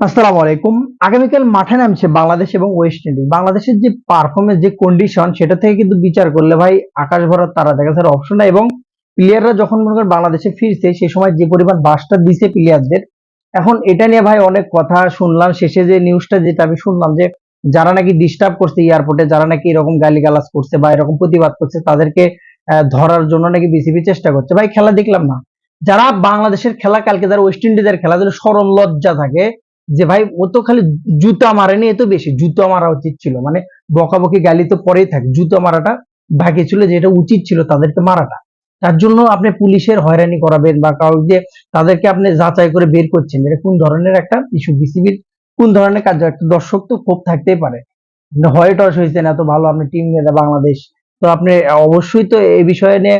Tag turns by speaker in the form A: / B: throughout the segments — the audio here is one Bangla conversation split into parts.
A: আসসালামু আলাইকুম। আগামীকাল মাঠে নামছে বাংলাদেশ এবং ওয়েস্ট ইন্ডিজ। বাংলাদেশের যে পারফরমেন্স যে কন্ডিশন সেটা থেকে কিন্তু বিচার করলে ভাই আকাশ ভরার তারা দেখা যাচ্ছে। অপশন নাই এবং প্লেয়াররা যখন মনে করেন বাংলাদেশে ফিরছে সেই সময় যে পরিমাণ বাসটা দিছে প্লেয়ারদের এখন এটা নিয়ে ভাই অনেক কথা শুনলাম। শেষে যে নিউজটা যেটা আমি শুনলাম যে যারা নাকি ডিস্টার্ব করছে এয়ারপোর্টে যারা নাকি এরকম গালিগালাজ করছে বা এরকম প্রতিবাদ করছে, তাদেরকে ধরার জন্য নাকি বিসিবি চেষ্টা করছে। ভাই খেলা দেখলাম না। যারা বাংলাদেশের খেলা, কালকে যারা ওয়েস্ট ইন্ডিজের খেলা দিলে সরম লজ্জা থাকে যে ভাই, ও তো খালি জুতা মারেনি, এ তো বেশি। জুতা মারা উচিত ছিল। মানে বকাবকি গালি তো পরেই থাকে। জুতা মারাটা বাকি ছিল, যেটা উচিত ছিল তাদেরকে মারাটা। তার জন্য আপনি পুলিশের হয়রানি করাবেন বা কাউ দিয়ে তাদেরকে আপনি যাচাই করে বের করছেন এটা কোন ধরনের একটা ইস্যু বিসিবির কোন ধরনের কাজ, একটা দর্শক তো ক্ষোভ থাকতেই পারে। হয় টস হয়েছেন এত ভালো আপনি টিম নিয়ে বাংলাদেশ। তো আপনি অবশ্যই তো এই বিষয়ে নিয়ে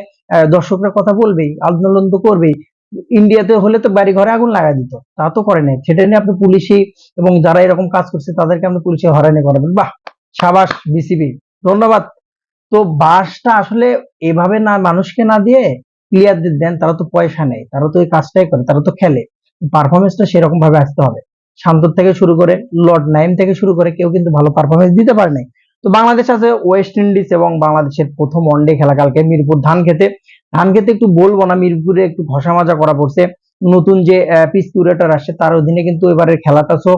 A: দর্শকরা কথা বলবেই, আন্দোলন তো করবেই। ইন্ডিয়াতে হলে তো বাড়ি ঘরে আগুন লাগা দিত। তা তো করে নাই। সেটা নিয়ে আপনি পুলিশি এবং যারা এরকম কাজ করছে, তাদেরকে আপনি পুলিশে হয়রানি করাবেন। বাহ! সাবাস, বিসিবি, ধন্যবাদ। তো বাসটা আসলে এভাবে না, মানুষকে না দিয়ে প্লেয়ারদের দেন, তারা তো পয়সা নেই তারা তো এই কাজটাই করে, তারা তো খেলে। পারফরমেন্সটা সেরকম ভাবে আসতে হবে। শান্তর থেকে শুরু করে, লর্ড নাইম থেকে শুরু করে কেউ কিন্তু ভালো পারফরমেন্স দিতে পারে নাই। তো বাংলাদেশ আছে ওয়েস্ট ইন্ডিজ এবং বাংলাদেশের প্রথম ওয়ানডে খেলা কালকে মিরপুর ধান খেতে ধান খেতে একটু বলব না, মিরপুরে একটু ঘষা মাজা করা পড়ছে। নতুন যে পিচ কিউরেটর আসছে, তার অধীনে কিন্তু এবারের খেলাটা। তো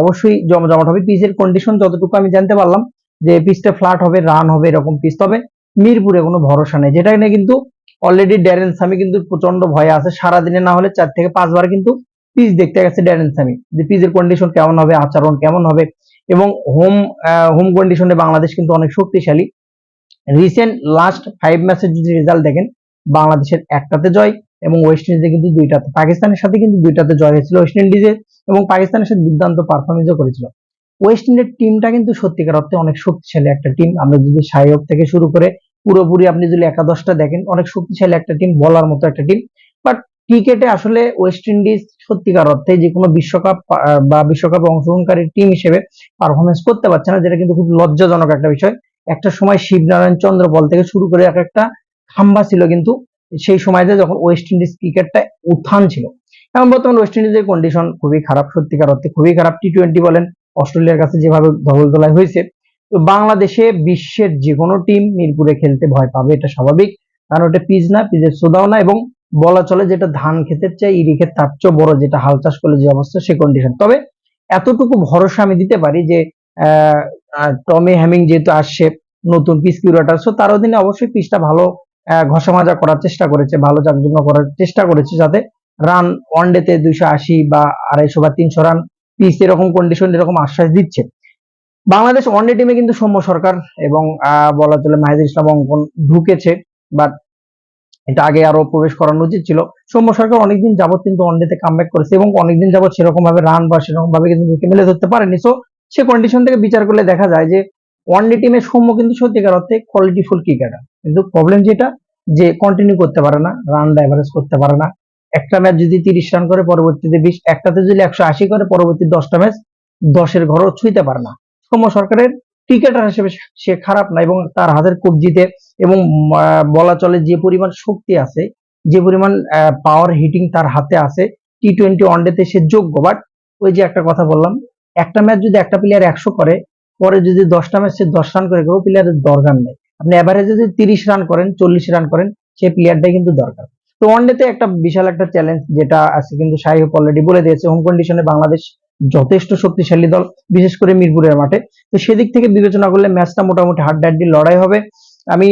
A: অবশ্যই জমজমাট হবে। পিচের কন্ডিশন যতটুকু আমি জানতে পারলাম, যে পিচটা ফ্ল্যাট হবে রান হবে, এরকম পিচ তবে মিরপুরে কোনো ভরসা নেই। যেটা নিয়ে কিন্তু অলরেডি ড্যারেন সামি কিন্তু প্রচণ্ড ভয়ে আছে। সারাদিনে না হলে চার থেকে পাঁচবার কিন্তু পিচ দেখতে গেছে ড্যারেন সামি যে পিচের কন্ডিশন কেমন হবে, আচরণ কেমন হবে এবং হোম হোম কন্ডিশনে বাংলাদেশ কিন্তু অনেক শক্তিশালী। রিসেন্ট লাস্ট ফাইভ ম্যাচের যদি রেজাল্ট দেখেন, বাংলাদেশের একটাতে জয় এবং ওয়েস্ট ইন্ডিজে কিন্তু দুইটাতে। পাকিস্তানের সাথে কিন্তু দুইটাতে জয় হয়েছিল ওয়েস্ট ইন্ডিজে এবং পাকিস্তানের সাথে দুর্দান্ত পারফরমেন্সও করেছিল। ওয়েস্ট ইন্ডিজের টিমটা কিন্তু সত্যিকার অর্থে অনেক শক্তিশালী একটা টিম আমরা যদি সায়ক থেকে শুরু করে পুরোপুরি আপনি যদি একাদশটা দেখেন, অনেক শক্তিশালী একটা টিম বলার মতো একটা টিম বাট ক্রিকেটে আসলে ওয়েস্ট ইন্ডিজ সত্যিকার অর্থে যে কোনো বিশ্বকাপ বা বিশ্বকাপে অংশগ্রহণকারী টিম হিসেবে পারফরমেন্স করতে পারছে না, যেটা কিন্তু খুব লজ্জাজনক একটা বিষয়। একটা সময় শিবনারায়ণ চন্দ্র বল থেকে শুরু করে এক একটা খাম্বা ছিল কিন্তু সেই সময়তে যখন ওয়েস্ট ইন্ডিজ ক্রিকেটটা উত্থান ছিল। এখন বর্তমানে ওয়েস্ট ইন্ডিজের কন্ডিশন খুবই খারাপ, সত্যিকার অর্থে খুবই খারাপ। টি টোয়েন্টি বলেন, অস্ট্রেলিয়ার কাছে যেভাবে ধবল হয়েছে, তো বাংলাদেশে বিশ্বের যে কোনো টিম মিরপুরে খেলতে ভয় পাবে, এটা স্বাভাবিক। কারণ ওটা পিচ না পিচের সোদাও না এবং বলা চলে যেটা ধান ক্ষেতের চেয়ে ইরি ক্ষেত তার চেয়ে বড় যেটা হাল চাষ করলে যে অবস্থা, সে কন্ডিশন তবে এতটুকু ভরসা আমি দিতে পারি যে টমি হ্যামিং যেহেতু আসছে, নতুন পিস কিউরেটার সো তার অধীনে অবশ্যই পিচটা ভালো ঘষা মাজা করার চেষ্টা করেছে, ভালো জাকজন্য করার চেষ্টা করেছে যাতে রান ওয়ানডেতে দুইশো আশি বা আড়াইশো বা তিনশো রান পিস এরকম কন্ডিশন এরকম আশ্বাস দিচ্ছে। বাংলাদেশ ওয়ানডে টিমে কিন্তু সৌম্য সরকার এবং বলা চলে মাহিদুল ইসলাম অঙ্কন ঢুকেছে বাট এটা আগে আরও প্রবেশ করানো উচিত ছিল। সৌম্য সরকার অনেকদিন যাবত কিন্তু ওয়ানডেতে কামব্যাক করেছে এবং অনেকদিন যাবত সেরকম ভাবে রান বা সেরকম ভাবে কিন্তু মেলে ধরতে পারেনি। সো সে কন্ডিশন থেকে বিচার করলে দেখা যায় যে ওয়ানডে টিমের সৌম্য কিন্তু সত্যিকার অর্থে কোয়ালিটিফুল ক্রিকেটার কিন্তু প্রবলেম যেটা, যে কন্টিনিউ করতে পারে না রান অ্যাভারেজ করতে পারে না। একটা ম্যাচ যদি তিরিশ রান করে পরবর্তীতে বিশ, একটাতে যদি একশো আশি করে পরবর্তী দশটা ম্যাচ দশের ঘরও ছুঁইতে পারে না। সৌম্য সরকারের ক্রিকেটার হিসেবে সে খারাপ না এবং তার হাতের কবজিতে এবং বলা চলে যে পরিমাণ শক্তি আছে, যে পরিমাণ পাওয়ার হিটিং তার হাতে আছে টি টোয়েন্টি ওয়ানডেতে সে যোগ্য। বাট ওই যে একটা কথা বললাম, একটা ম্যাচ যদি একটা প্লেয়ার একশো করে, পরে যদি দশটা ম্যাচ সে দশ রান করে, কোনো প্লেয়ারের দরকার নেই। আপনি এভারেজে যদি তিরিশ রান করেন, চল্লিশ রান করেন সেই প্লেয়ারটাই কিন্তু দরকার। তো ওয়ানডেতে একটা বিশাল একটা চ্যালেঞ্জ যেটা আছে কিন্তু শাহি অলরেডি বলে দিয়েছে হোম কন্ডিশনে বাংলাদেশ যথেষ্ট শক্তিশালী দল, বিশেষ করে মিরপুরের মাঠে। তো সেদিক থেকে বিবেচনা করলে ম্যাচটা মোটামুটি হাড্ডাহাড্ডি লড়াই হবে। আমি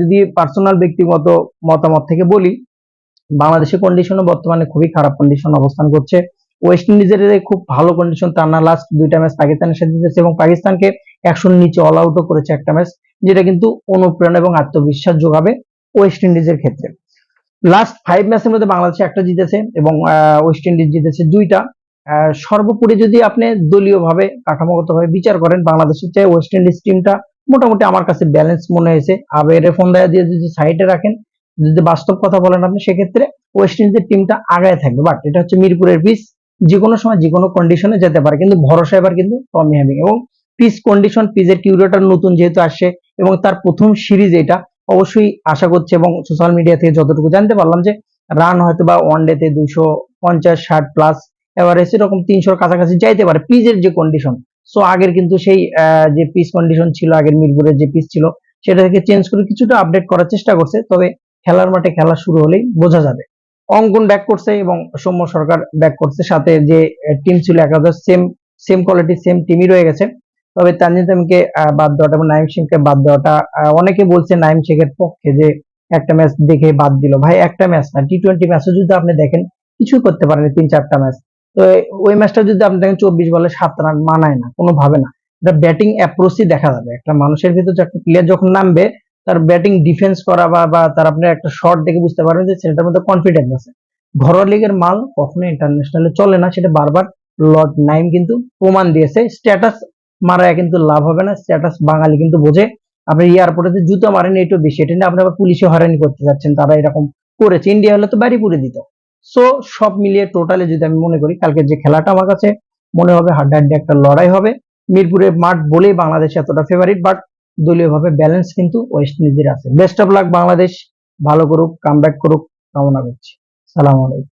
A: যদি পার্সোনাল ব্যক্তিগত মতামত থেকে বলি, বাংলাদেশের কন্ডিশনও বর্তমানে খুবই খারাপ কন্ডিশন অবস্থান করছে। ওয়েস্ট ইন্ডিজের খুব ভালো কন্ডিশন তার না লাস্ট দুইটা ম্যাচ পাকিস্তানের সাথে জিতেছে এবং পাকিস্তানকে একশোর নিচে অল আউটও করেছে একটা ম্যাচ যেটা কিন্তু অনুপ্রেরণা এবং আত্মবিশ্বাস যোগাবে ওয়েস্ট ইন্ডিজের ক্ষেত্রে। লাস্ট ফাইভ ম্যাচের মধ্যে বাংলাদেশ একটা জিতেছে এবং ওয়েস্ট ইন্ডিজ জিতেছে দুইটা। সর্বোপরি যদি আপনি দলীয়ভাবে, কাঠামোগতভাবে বিচার করেন, বাংলাদেশের চেয়ে ওয়েস্ট ইন্ডিজ টিমটা মোটামুটি আমার কাছে ব্যালেন্স মনে হয়েছে। আবেরে ফোন দেয়া দিয়ে যদি সাইডে রাখেন, যদি বাস্তব কথা বলেন আপনি, সেক্ষেত্রে ওয়েস্ট ইন্ডিজের টিমটা আগায় থাকবে। বাট এটা হচ্ছে মিরপুরের পিচ যে কোনো সময় যে কোনো কন্ডিশনে যেতে পারে। কিন্তু ভরসা এবার কিন্তু টমি হ্যামিং এবং পিচ কন্ডিশন পিচের কিউরেটার নতুন যেহেতু আসছে, এবং তার প্রথম সিরিজ এটা, অবশ্যই আশা করছে এবং সোশ্যাল মিডিয়া থেকে যতটুকু জানতে পারলাম যে রান হয়তো বা ওয়ান ডেতে দুশো পঞ্চাশ, ষাট প্লাস এভারেজ এরকম তিনশোর কাছাকাছি যাইতে পারে। পিচের যে কন্ডিশন সো আগের কিন্তু সেই যে পিচ কন্ডিশন ছিল আগের মিরপুরের যে পিচ ছিল সেটা থেকে চেঞ্জ করে কিছুটা আপডেট করার চেষ্টা করছে তবে খেলার মাঠে খেলা শুরু হলেই বোঝা যাবে। অঙ্কন ব্যাক করছে এবং সৌম্য সরকার ব্যাক করছে সাথে যে টিম ছিল একাদশ সেম সেম কোয়ালিটি সেম টিমই রয়ে গেছে। তবে তানজিদ তামিমকে আহ, বাদ দেওয়াটা এবং নাইম সিংকে বাদ দেওয়াটা অনেকে বলছে নাইম শেখের পক্ষে যে একটা ম্যাচ দেখে বাদ দিল। ভাই একটা ম্যাচ না টি টোয়েন্টি ম্যাচও যদি আপনি দেখেন কিছুই করতে পারেন তিন চারটা ম্যাচ তো ওই ম্যাচটা যদি আপনি দেখেন চব্বিশ বলে সাত রান মানায় না, কোনোভাবে না। এটা ব্যাটিং অ্যাপ্রোচই দেখা যাবে। একটা মানুষের ভিতর একটা প্লেয়ার যখন নামবে, তার ব্যাটিং ডিফেন্স করা বা বা তার আপনি একটা শট দেখে বুঝতে পারবেন যে ছেলেটার মধ্যে কনফিডেন্স আছে। ঘরোয়া লিগের মাল কখনো ইন্টারন্যাশনালে চলে না, সেটা বারবার লর্ড নাইম কিন্তু প্রমাণ দিয়েছে। স্ট্যাটাস মারায় কিন্তু লাভ হবে না স্ট্যাটাস বাঙালি কিন্তু বোঝে। আপনি এয়ারপোর্টে জুতো মারেন একটু বেশি। এটা নিয়ে আপনি আবার পুলিশে হয়রানি করতে যাচ্ছেন, তারা এরকম করেছে। ইন্ডিয়া হলে তো বাড়ি পুরে দিত। সো সব মিলিয়ে টোটালে যদি আমি মনে করি কালকে যে খেলাটা আমার কাছে মনে হবে হাড্ডাহাড্ডি একটা লড়াই হবে। মিরপুরের মাঠ বলেই বাংলাদেশ এতটা ফেভারিট বাট দলীয়ভাবে ব্যালেন্স কিন্তু ওয়েস্ট ইন্ডিজের আছে। Best of luck Bangladesh. ভালো করুক কামব্যাক করুক, কামনা করছি। সালাম আলাইকুম।